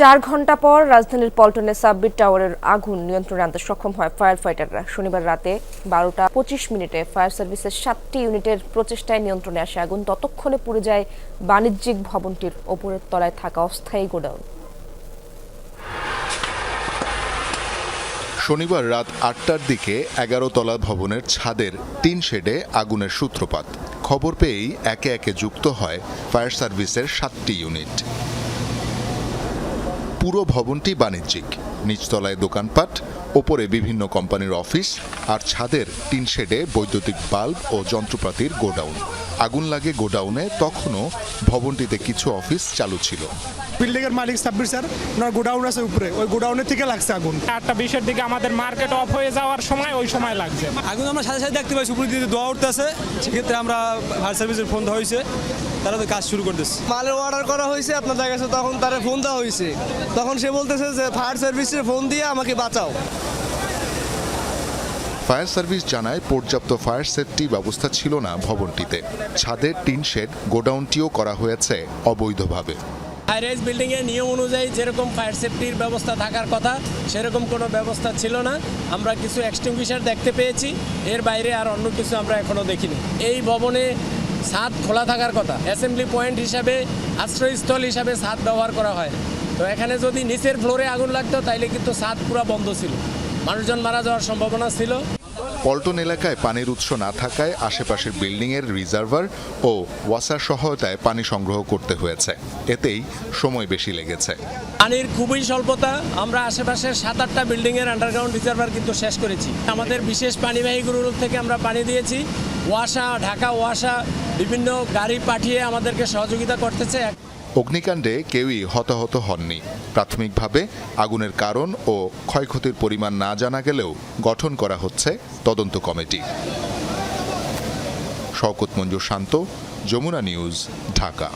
চার ঘণ্টা পর রাজধানীর পল্টনে সাববিট টাওয়ারের আগুন নিয়ন্ত্রণে আনতে সক্ষম হয় ফায়ার ফাইটাররা শনিবার রাতে বারোটা পঁচিশ মিনিটে ফায়ার সার্ভিসের সাতটি ইউনিটের প্রচেষ্টায় নিয়ন্ত্রণে আসে আগুন। ততক্ষণে পুড়ে যায় বাণিজ্যিক ভবনটির ওপরের তলায় থাকা অস্থায়ী গোডাউন। শনিবার রাত আটটার দিকে এগারো তলা ভবনের ছাদের তিন শেডে আগুনের সূত্রপাত। খবর পেয়েই একে একে যুক্ত হয় ফায়ার সার্ভিসের সাতটি ইউনিট। পুরো ভবনটি বাণিজ্যিক। নিচতলায় দোকানপাট ওপরে বিভিন্ন কোম্পানির অফিস আর ছাদের টিন শেডে বৈদ্যুতিক বাল্ব ও যন্ত্রপাতির গোডাউন। আগুন লাগে গোডাউনে তখনও ভবনটিতে কিছু অফিস চালু ছিল। বিল্ডিং এর মালিক সাব্বির স্যার ওনার গোডাউন আছে উপরে। ওই গোডাউনের থেকে লাগছে আগুন। আটটা বিশের দিকে আমাদের মার্কেট অফ হয়ে যাওয়ার সময় ওই সময় লাগছে। আগুন আমরা সাথে সাথে দেখতে পাইছি উপরে দিয়ে দোয়া উঠতেছে। সেক্ষেত্রে আমরা ফায়ার সার্ভিসের ফোন দেওয়া হয়েছে তারা তো কাজ শুরু করতেছে। মালের অর্ডার করা হয়েছে আপনাদের কাছে তখন তারে ফোন দেওয়া হয়েছে। তখন সে বলতেছে যে ফায়ার সার্ভিসে ফোন দিয়ে আমাকে বাঁচাও। ফায়ার সার্ভিস জানায় পর্যাপ্ত ফায়ার সেফটি ব্যবস্থা ছিল না ভবনটিতে। ছাদের টিন শেড গোডাউনটিও করা হয়েছে অবৈধভাবে। হাই রাইজ বিল্ডিংয়ের নিয়ম অনুযায়ী যেরকম ফায়ার সেফটির ব্যবস্থা থাকার কথা সেরকম কোনো ব্যবস্থা ছিল না। আমরা কিছু এক্সটিংগুইশার দেখতে পেয়েছি এর বাইরে আর অন্য কিছু আমরা এখনও দেখিনি। এই ভবনে ছাদ খোলা থাকার কথা। অ্যাসেম্বলি পয়েন্ট হিসাবে, আশ্রয়স্থল হিসাবে ছাদ ব্যবহার করা হয়। তো এখানে যদি নিচের ফ্লোরে আগুন লাগতো, তাইলে কিন্তু ছাদ পুরো বন্ধ ছিল। মানুষজন মারা যাওয়ার সম্ভাবনা ছিল। পল্টন এলাকায় পানির উৎস না থাকায় আশেপাশের বিল্ডিংয়ের রিজার্ভার ও ওয়াসার সহায়তায় পানি সংগ্রহ করতে হয়েছে। এতেই সময় বেশি লেগেছে। পানির খুবই স্বল্পতা। আমরা আশেপাশের সাত আটটা বিল্ডিংয়ের আন্ডারগ্রাউন্ড রিজার্ভার কিন্তু শেষ করেছি। আমাদের বিশেষ পানিবাহী পানিবাহীগুলোর থেকে আমরা পানি দিয়েছি। ওয়াসা, ঢাকা ওয়াসা বিভিন্ন গাড়ি পাঠিয়ে আমাদেরকে সহযোগিতা করতেছে। অগ্নিকাণ্ডে কেউই হতাহত হননি। প্রাথমিকভাবে আগুনের কারণ ও ক্ষয়ক্ষতির পরিমাণ না জানা গেলেও গঠন করা হচ্ছে তদন্ত কমিটি। শওকত মঞ্জুর শান্ত, যমুনা নিউজ, ঢাকা।